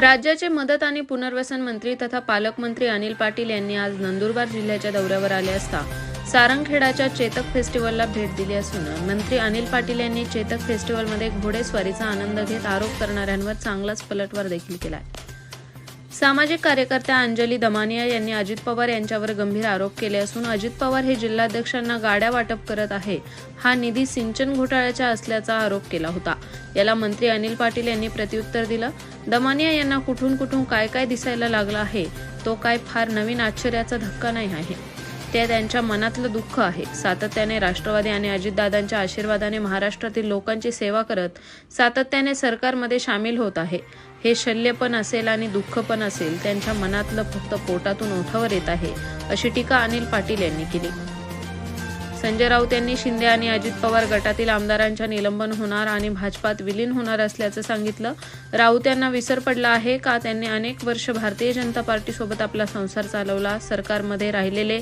राज्याचे मदत आणि पुनर्वसन मंत्री तथा पालकमंत्री अनिल पाटील यांनी आज नंदुरबार जिल्ह्याच्या दौऱ्यावर आले असता सारंगखेडाच्या चेतक फेस्टिवलला भेट दिली असून मंत्री अनिल पाटील यांनी चेतक फेस्टिवलमध्ये घोडेस्वारीचा आनंद घेत आरोप करणाऱ्यांवर चांगलाच पलटवार देखील केलाय. सामाजिक कार्यकर्त्या अंजली दमानिया यांनी अजित पवार यांच्यावर गंभीर आरोप केले असून अजित पवार हे जिल्हाध्यक्षांना गाड्या वाटप करत आहे. हा निधी सिंचन घोटाळ्याचा असल्याचा आरोप केला होता. याला मंत्री अनिल पाटील यांनी प्रत्युत्तर दिलं. दमानिया यांना कुठून कुठून काय काय दिसायला लागलं आहे तो काय फार नवीन आश्चर्याचा धक्का नाही आहे. ते त्यांच्या मनातलं दुःख आहे. सातत्याने राष्ट्रवादी आणि अजितदादांच्या आशीर्वादाने महाराष्ट्रातील लोकांची सेवा करत सातत्याने सरकारमध्ये सामील होत आहे. हे शल्य पण असेल आणि दुःख पण असेल त्यांच्या मनातलं फक्त पोटातून ओठावर येत आहे अशी टीका अनिल पाटील यांनी केली. संजय राऊत यांनी शिंदे आणि अजित पवार गटातील आमदारांच्या निलंबन होणार आणि भाजपात विलीन होणार असल्याचं सांगितलं. राऊत यांना विसर पडला आहे का? त्यांनी अनेक वर्ष भारतीय जनता पार्टीसोबत आपला संसार चालवला सरकारमध्ये राहिलेले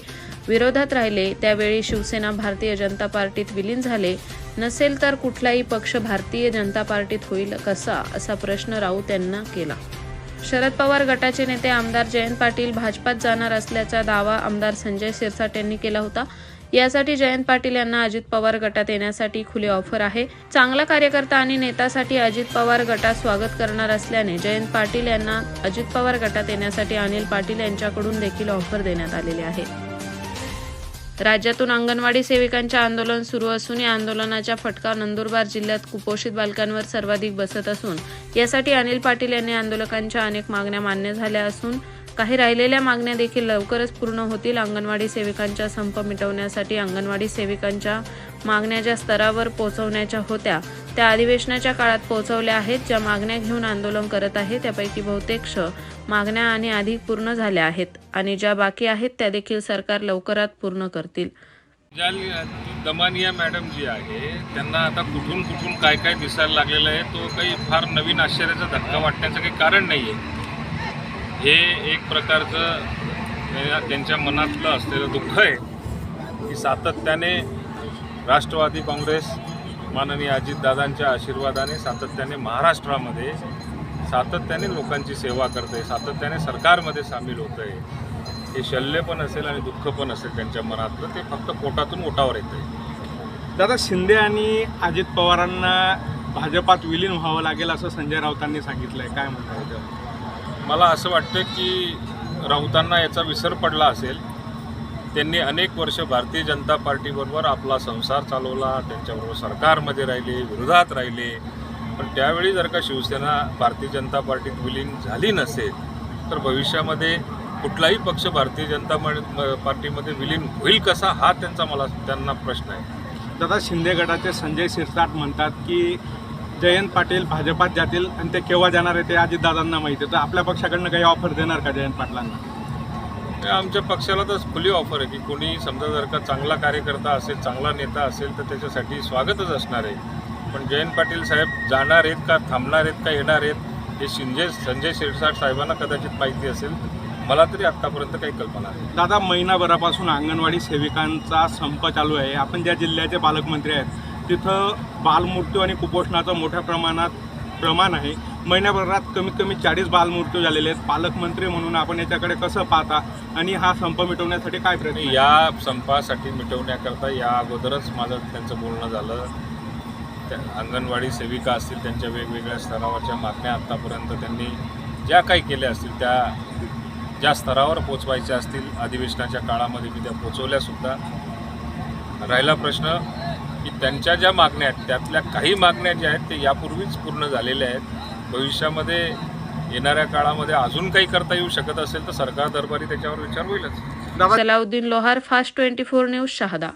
विरोधात राहिले त्यावेळी शिवसेना भारतीय जनता पार्टीत विलीन झाले. नसेल तर कुठलाही पक्ष भारतीय जनता पार्टीत होईल कसा असा प्रश्न राऊत यांना केला. शरद पवार गटाचे नेते आमदार जयंत पाटील भाजपात जाणार असल्याचा दावा आमदार संजय सिरसाट यांनी केला होता. यासाठी जयंत पाटील यांना अजित पवार गटात येण्यासाठी खुले ऑफर आहे. चांगला कार्यकर्ता आणि नेतासाठी अजित पवार गटात स्वागत करणार असल्याने जयंत पाटील यांना अजित पवार गटात येण्यासाठी अनिल पाटील यांच्याकडून देखील ऑफर देण्यात आलेली आहे. राज्यातून अंगणवाडी सेविकांचे आंदोलन सुरू असून या आंदोलनाचा फटका नंदुरबार जिल्ह्यात कुपोषित बालकांवर सर्वाधिक बसत असून यासाठी अनिल पाटील यांनी आंदोलकांच्या अनेक मागण्या मान्य झाल्या असून काही राहिलेल्या मागण्या देखील लवकरच पूर्ण होतील. अंगणवाडी सेविकांचा संप मिटवण्यासाठी अंगणवाडी सेविकांच्या मागण्या ज्या स्तरावर पोहोचवण्याच्या होत्या त्या अधिवेशनाच्या काळात पोहोचवल्या आहेत ज्या मागण्या घेऊन आंदोलन करत आहे त्यापैकी बहुतेकश मागण्या आणि अधिक पूर्ण झाल्या आहेत आणि ज्या बाकी आहेत त्या देखील सरकार लवकरात पूर्ण करतील. दमानिया मॅडम जी आहे त्यांना आता कुठून कुठून काय काय दिसायला लागलेलं आहे तो काही फार नवीन आश्चर्याचा धक्का वाटण्याचं काही कारण नाही आहे हे एक प्रकारचं त्यांच्या मनातलं असलेलं दुःख आहे की सातत्याने राष्ट्रवादी काँग्रेस माननीय अजितदादांच्या आशीर्वादाने सातत्याने महाराष्ट्रामध्ये सातत्याने लोकांची सेवा करते सातत्याने सरकारमध्ये सामील होत आहे हे शल्य पण असेल आणि दुःख पण असेल त्यांच्या मनातलं ते फक्त पोटातून ओटावर येतं दादा शिंदे आणि अजित पवारांना भाजपात विलीन व्हावं लागेल असं संजय राऊतांनी सांगितलंय. काय म्हणता येतं मला असं वाटतं की राऊतांना याचा विसर पडला असेल. त्यांनी अनेक वर्ष भारतीय जनता पार्टीबरोबर आपला संसार चालवला त्यांच्याबरोबर सरकारमध्ये राहिले विरोधात राहिले. पण त्यावेळी जर का शिवसेना भारतीय जनता पार्टीत विलीन झाली नसेल तर भविष्यामध्ये कुठलाही पक्ष भारतीय जनता पार्टीमध्ये विलीन होईल कसा? हा त्यांचा मला त्यांना प्रश्न आहे. दादा शिंदे गटाचे संजय शिरसाट म्हणतात की जयंत पाटील भाजपात जातील आणि ते केव्हा जाणार आहे ते अजितदादांना माहिती आहे. तर आपल्या पक्षाकडनं काही ऑफर देणार का जयंत पाटलांना? आमच्या पक्षाला तर खुली ऑफर आहे की कोणी समजा जर का चांगला कार्यकर्ता असेल चांगला नेता असेल तर त्याच्यासाठी स्वागतच असणार आहे. पण जयंत पाटील साहेब जाणार आहेत का थांबणार आहेत का येणार आहेत हे शिंदे संजय शिरसाट साहेबांना कदाचित माहिती असेल. मला तरी आत्तापर्यंत काही कल्पना नाही. दादा महिनाभरापासून अंगणवाडी सेविकांचा संप चालू आहे. आपण ज्या जिल्ह्याचे पालकमंत्री आहेत तिथं बालमृत्यू आणि कुपोषणाचं मोठ्या प्रमाणात प्रमाण आहे. महिन्याभरात कमीत कमी चाळीस बालमृत्यू झालेले आहेत. पालकमंत्री म्हणून आपण याच्याकडे कसं पाहता आणि हा संप मिटवण्यासाठी काय प्रयत्न? या संपासाठी मिटवण्याकरता या अगोदरच माझं त्यांचं बोलणं झालं. त्या अंगणवाडी सेविका असतील त्यांच्या वेगवेगळ्या स्तरावरच्या मागण्या आत्तापर्यंत त्यांनी ज्या काही केल्या असतील त्या ज्या स्तरावर पोचवायच्या असतील अधिवेशनाच्या काळामध्ये मी त्या पोचवल्यासुद्धा राहिला प्रश्न की त्यांच्या ज्या मागण्या आहेत त्यातल्या काही मागण्या ज्या आहेत ते यापूर्वीच पूर्ण झालेल्या आहेत. भविष्यामध्ये येणाऱ्या काळामध्ये अजून काही करता येऊ शकत असेल तर सरकार दरबारी त्याच्यावर विचार होईलच. Salauddin Lohar fast twenty four news Shahada.